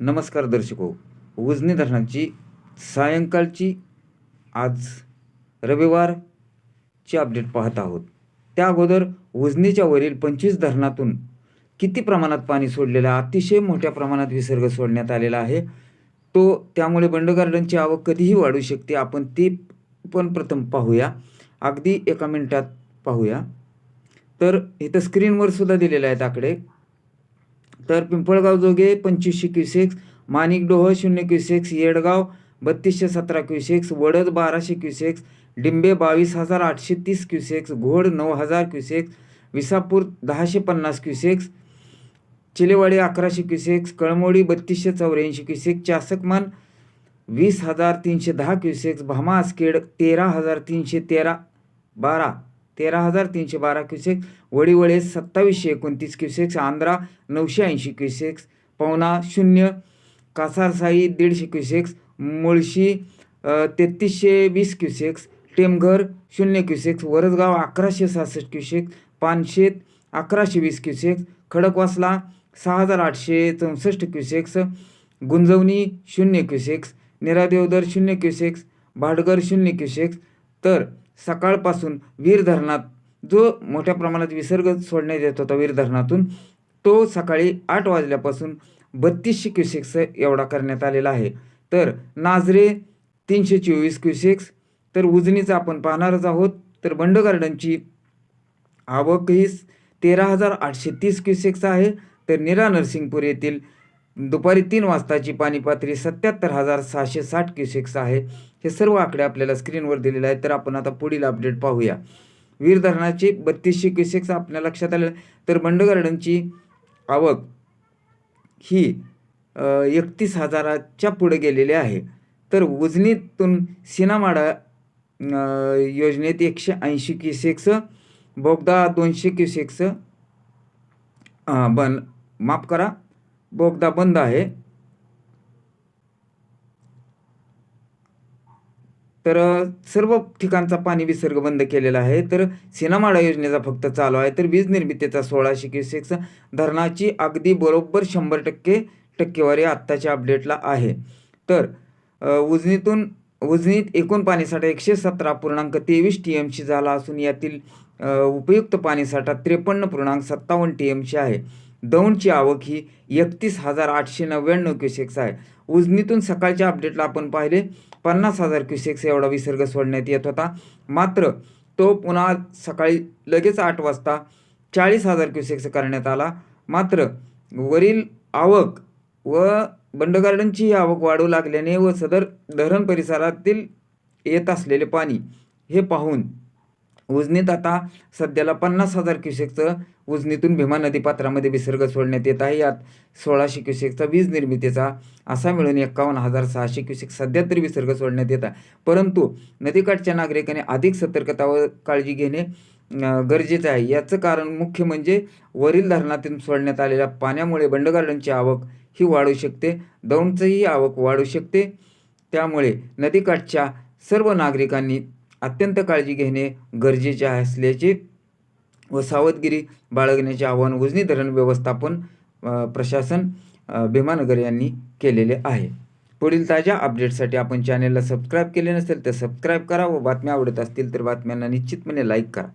नमस्कार दर्शको उजनी धरणाची सायंकाळची आज रविवारची अपडेट पाहत आहोत. त्या अगोदर उजनीच्या वरील पंचवीस धरणातून किती प्रमाणात पाणी सोडलेलं आहे अतिशय मोठ्या प्रमाणात विसर्ग सोडण्यात आलेला आहे. तो त्यामुळे बंड गार्डनची आवक कधीही वाढू शकते. आपण ती पण प्रथम पाहूया. अगदी एका मिनटात पाहूया. तर इथं स्क्रीनवर सुद्धा दिलेले आहेत आकडे. तर पिंपळगाव जोगे पंचवीसशे क्युसेक्स माणिकडोह शून्य क्युसेक्स येडगाव बत्तीसशे सतरा क्युसेक्स वडद बाराशे क्युसेक्स डिंबे बावीस हजार आठशे तीस क्युसेक्स घोड नऊ हजार क्युसेक्स विसापूर दहाशे पन्नास क्युसेक्स चिलेवाडी अकराशे क्युसेक्स कळमोडी बत्तीसशे चौऱ्याऐंशी क्युसेक्स चासकमान वीस हजार तीनशे दहा क्युसेक्स भामा आसखेड तेरा हजार तीनशे तेरा बारा तेरा हजार तीनशे बारा क्युसेक्स वडीवळे सत्तावीसशे एकोणतीस क्युसेक्स आंध्रा नऊशे ऐंशी क्युसेक्स पवना शून्य कासारसाई दीडशे क्युसेक्स मुळशी तेहतीसशे वीस क्युसेक्स टेमघर शून्य क्युसेक्स वरसगाव अकराशे सहासष्ट क्युसेक्स पानशेत अकराशे वीस क्युसेक्स खडकवासला सहा हजार आठशे चौसष्ट क्युसेक्स गुंजवणी शून्य क्युसेक्स निरादेवदर शून्य क्युसेक्स भाटगर शून्य क्युसेक्स तर सकाळपासून वीर धरणात जो मोठ्या प्रमाणात विसर्ग सोडण्यात येत होता वीर धरणातून तो सकाळी आठ वाजल्यापासून बत्तीसशे क्युसेक्स एवढा करण्यात आलेला आहे. तर नाझरे तीनशे चोवीस क्युसेक्स तर उजनीचा आपण पाहणारच आहोत. तर बंड गार्डनची आवक ही तेरा हजार आठशे तीस क्युसेक्स आहे. तर निरा नरसिंगपूर येथील दुपारी तीन वाजताची पाणी पातळी सत्याहत्तर हजार सहाशे साठ क्युसेक्स आहे. हे सर्व आकडे आपल्याला स्क्रीनवर दिलेले आहेत. तर आपण आता पुढील अपडेट पाहूया. वीर धरणाचे बत्तीसशे क्युसेक्स आपल्या लक्षात आलं तर बंड गार्डनची आवक ही एकतीस हजाराच्या पुढे गेलेली आहे. तर उजनीतून सिनामाडा योजनेत एकशे ऐंशी क्युसेक्स बोगदा दोनशे क्युसेक्स बन माफ करा बोगदा बंद आहे. तर सर्व ठिकाणचा पाणी विसर्ग बंद केलेला आहे. तर सिनामाडा योजनेचा फक्त चालू आहे. तर वीज निर्मितीचा सोळाशे क्युसेक्स धरणाची अगदी बरोबर शंभर टक्के टक्केवारी आत्ताच्या अपडेटला आहे. तर उजनीतून उजनीत एकूण पाणीसाठा एकशे सतरा पूर्णांक तेवीस टी एमची झाला असून यातील उपयुक्त पाणीसाठा त्रेपन्न पूर्णांक सत्तावन्न टी एमची आहे. दौंडची आवक ही एकतीस हजार आठशे नव्याण्णव क्युसेक्स आहे. उजनीतून सकाळच्या अपडेटला आपण पाहिले पन्नास हजार क्युसेक्स एवढा विसर्ग सोडण्यात येत होता. मात्र तो पुन्हा सकाळी लगेच आठ वाजता चाळीस हजार क्युसेक्स करण्यात आला. मात्र वरील आवक व बंड गार्डनची ही आवक वाढू लागल्याने व सदर धरण परिसरातील येत असलेले पाणी हे पाहून उजनीत आता सध्याला पन्नास हजार क्युसेकचं उजनीतून भीमा नदी पात्रामध्ये विसर्ग सोडण्यात येत आहे. यात सोळाशे क्युसेकचा वीज निर्मितीचा असा मिळून एकावन्न हजार सहाशे क्युसेक सध्या तरी विसर्ग सोडण्यात येत आहे. परंतु नदीकाठच्या नागरिकांनी अधिक सतर्कता व काळजी घेणे गरजेचं आहे. याचं कारण मुख्य म्हणजे वरील धरणातून सोडण्यात आलेल्या पाण्यामुळे बंड गार्डनची आवक ही वाढू शकते दौंडचंही आवक वाढू शकते. त्यामुळे नदीकाठच्या सर्व नागरिकांनी अत्यंत काळजी घेणे गरजेचे असल्याचे व सावधगिरी बाळगण्याचे आवाहन उजनी धरण व्यवस्थापन प्रशासन भीमानगर यांनी केलेले आहे. पुढील ताज्या अपडेटसाठी आपण चॅनेलला सबस्क्राईब केले नसेल तर सबस्क्राईब करा व बातम्या आवडत असतील तर बातम्यांना निश्चितपणे लाईक करा.